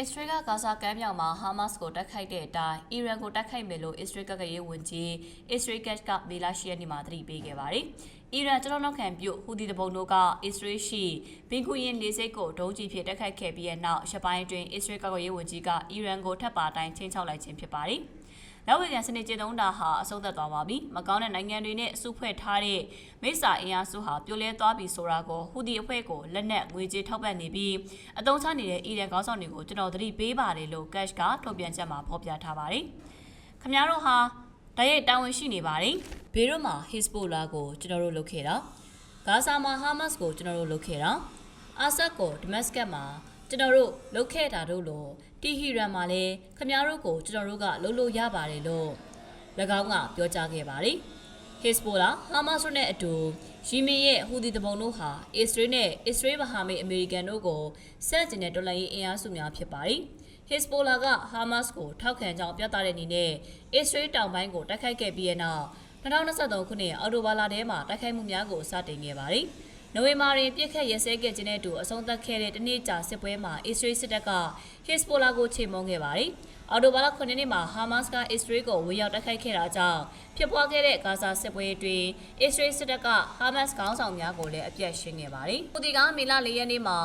အစ္စရေးကဂါဇာကမ်းမြောင်မှာဟာမတ်စ်ကိုတိုက်ခိုက်တဲ့အတိုင်းအီရန်ကိုတိုက်ခိုက်မယ်လို့အစ္စရေးကကရေးဝန်ကြီးအစ္စရေးကက်ကမေလာရှိယနီမှာသတိပေးခဲ့ပါတယ်။အီရန်ကျွန်တော်နောက်ခံပြုဟူဒီတပုံတို့ကအစ္စရေးရှိဘင်ကူရင်လေဆိပ်ကိုဒုံးကျည်ဖြင့်တိုက်ခိုက်ခဲ့ပြီးတဲ့နောက်ရှပိုင်းအတွင်းအစ္စရေးကကရေးဝန်ကြီးကအီရန်ကိုထပ်ပါတိုင်းချင်းချောက်လိုက်ခြင်းဖြစ်ပါတယ်။ နောက်ဝေကန်စနစ်ကျင့်သုံးတာဟာအဆုံးသတ်သွားပါပြီ။မကောင်းတဲ့နိုင်ငံတွေနဲ့အစုဖွဲ့ထားတဲ့မိစ္ဆာအင်အားစုဟာပြိုလဲသွားပြီဆိုတာကိုဟူဒီအဖွဲ့ကိုလက်နက်ငွေကြေးထောက်ပံ့နေပြီးအတုံးချနေတဲ့အီရန်ခေါင်းဆောင်တွေကိုကျွန်တော်သတိပေးပါတယ်လို့ Cash ကထုတ်ပြန်ချက်မှာဖော်ပြထားပါတယ်။ခင်ဗျားတို့ဟာတရက်တာဝန်ရှိနေပါတယ်။ဘေရွတ်မှာ Hezbollah ကိုကျွန်တော်တို့လုပ်ခဲ့တာ။ဂါဇာမှာ Hamas ကိုကျွန်တော်တို့လုပ်ခဲ့တာ။အာဆတ်ကို Damascus မှာ ကျွန်တော်တို့လုပ်ခဲ့တာတို့လို့တီဟီရန်မှာလည်းခင်ဗျားတို့ကိုကျွန်တော်တို့ကလုပ်လို့ရပါတယ်လို့၎င်းကပြောကြားခဲ့ပါတယ်။ Hezbollah, Hamas တို့နဲ့အတူယီမင်ရဲ့ဟူဒီတဘုံတို့ဟာအစ္စရေးနဲ့အစ္စရေးမဟာမိတ်အမေရိကန်တို့ကိုစန့်ကျင်တဲ့တော်လှန်ရေးအင်အားစုများဖြစ်ပါတယ်။ Hezbollah က Hamas ကိုထောက်ခံကြောင်းပြသတဲ့အနေနဲ့အစ္စရေးတောင်ပိုင်းကိုတိုက်ခိုက်ခဲ့ပြီးတဲ့နောက်2023ခုနှစ်အောက်တိုဘာလထဲမှာတိုက်ခိုက်မှုများကိုစတင်ခဲ့ပါတယ်။ နိုဝင်ဘာတွင်ပြစ်ခတ်ရဲစဲခဲ့ခြင်းနဲ့အတူအဆုံးသတ်ခဲ့တဲ့တနေ့ကြာစစ်ပွဲမှာအစ္စရေးစစ်တပ်က Hezbollah ကိုချေမှုန်းခဲ့ပါတယ်။အော်တိုဘာလ9ရက်နေ့မှာဟာမတ်စ်ကအစ္စရေးကိုဝင်ရောက်တိုက်ခိုက်ခဲ့တာကြောင့်ဖြစ်ပွားခဲ့တဲ့ဂါဇာစစ်ပွဲအတွင်းအစ္စရေးစစ်တပ်ကဟာမတ်စ်ခေါင်းဆောင်များကိုလည်းအပြတ်ရှင်းခဲ့ပါတယ်။ဟူဒီကမေလ၄ရက်နေ့မှာ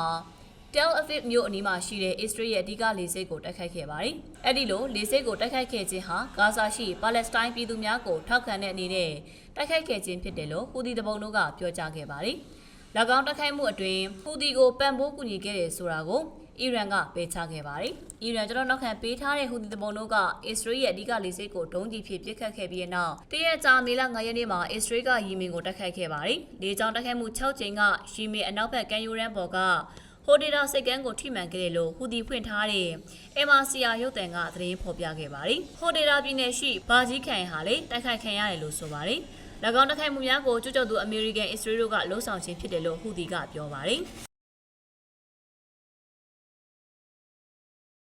Tel Aviv မြို့အနီးမှာရှိတဲ့အစ္စရေးရဲ့အဓိကလေဆိပ်ကိုတိုက်ခိုက်ခဲ့ပါတယ်။အဲ့ဒီလိုလေဆိပ်ကိုတိုက်ခိုက်ခဲ့ခြင်းဟာဂါဇာရှိပါလက်စတိုင်းပြည်သူများကိုထောက်ခံတဲ့အနေနဲ့တိုက်ခိုက်ခဲ့ခြင်းဖြစ်တယ်လို့ဟူဒီတပုံတို့ကပြောကြားခဲ့ပါတယ်။၎ င်းတိုက်ခိုက်မှုအတွင်းဟူဒီကိုပံ့ပိုးကူညီခဲ့တယ်ဆိုတာကိုအီရန်ကပေးချခဲ့ပါတယ်။အီရန်ကျွန်တော်နောက်ခံပေးထားတဲ့ဟူဒီတပုံတို့ကအစ္စရေးရဲ့အဓိကလေဆိပ်ကိုဒုံးကျည်ဖြင့်ပစ်ခတ်ခဲ့ပြီးတဲ့နောက်တရက်ကြာမေလ9ရက်နေ့မှာအစ္စရေးကယီမင်ကိုတိုက်ခိုက်ခဲ့ပါတယ်။လေကြောင်းတိုက်ခိုက်မှု6ကြိမ်ကယီမင်အနောက်ဘက်ကမ်းရိုးတန်းပေါ်ကဟိုဒေတာစိတ်ကန်းကိုထိမှန်ခဲ့တယ်လို့ဟူဒီဖွင့်ထားတဲ့ MRCR ရုပ်သံကသတင်းဖော်ပြခဲ့ပါတယ်။ဟိုဒေတာပြည်နယ်ရှိဘာဂျီခိုင်ဟာလေတိုက်ခိုက်ခံရတယ်လို့ဆိုပါတယ်။၎ င်းတိုက်ခိုက်မှုများကိုကျွတ်ကျွတ်သူအမေရိကန်အစ္စရေးတို့ကလှုံ့ဆော်ခြင်းဖြစ်တယ်လို့ဟူဒီကပြောပါတယ်။